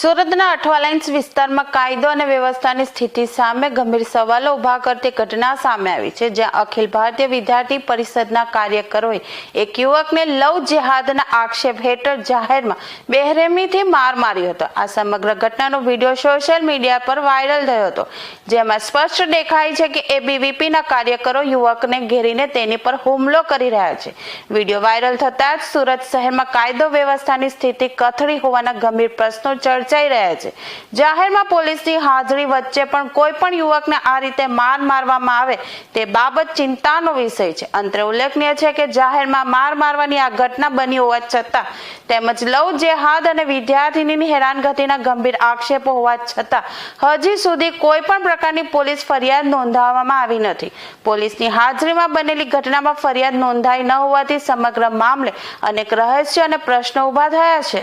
સુરતના અઠવાલાઇન્સ વિસ્તારમાં કાયદો અને વ્યવસ્થાની સ્થિતિ સામે ગંભીર સવાલો ઊભા કરતી ઘટના સામે આવી છે, જ્યાં અખિલ ભારતીય વિદ્યાર્થી પરિષદના કાર્યકરોએ એક યુવકને લવ જેહાદના આક્ષેપ હેઠળ જાહેરમાં બેરહેમીથી માર માર્યો હતો. આ સમગ્ર ઘટનાનો વીડિયો સોશિયલ મીડિયા પર વાયરલ થયો હતો, જેમાં સ્પષ્ટ દેખાય છે કે એબીવીપીના કાર્યકરો યુવકને ઘેરીને તેની પર હુમલો કરી રહ્યા છે. વીડિયો વાયરલ થતાં જ સુરત શહેરમાં કાયદો વ્યવસ્થાની સ્થિતિ કથળી હોવાના ગંભીર પ્રશ્નો ચર્ચાઈ રહ્યા છે. જાહેરમાં પોલીસની હાજરી વચ્ચે પણ કોઈ પણ યુવકને આ રીતે માર મારવામાં આવે તે બાબત ચિંતાનો વિષય છે. અંતરે ઉલ્લેખનીય છે કે જાહેરમાં માર મારવાની આ ઘટના બની હોવા છતાં તેમજ લવ, જેહાદ અને વિદ્યાર્થીનીની હેરાનગતિના ગંભીર આક્ષેપો હોવા છતાં હજી સુધી કોઈ પણ પ્રકારની પોલીસ ફરિયાદ નોંધાવવામાં આવી નથી. પોલીસની હાજરીમાં બનેલી ઘટનામાં ફરિયાદ નોંધાઈ ન હોવાથી સમગ્ર મામલે અનેક રહસ્ય અને પ્રશ્નો ઊભા થયા છે.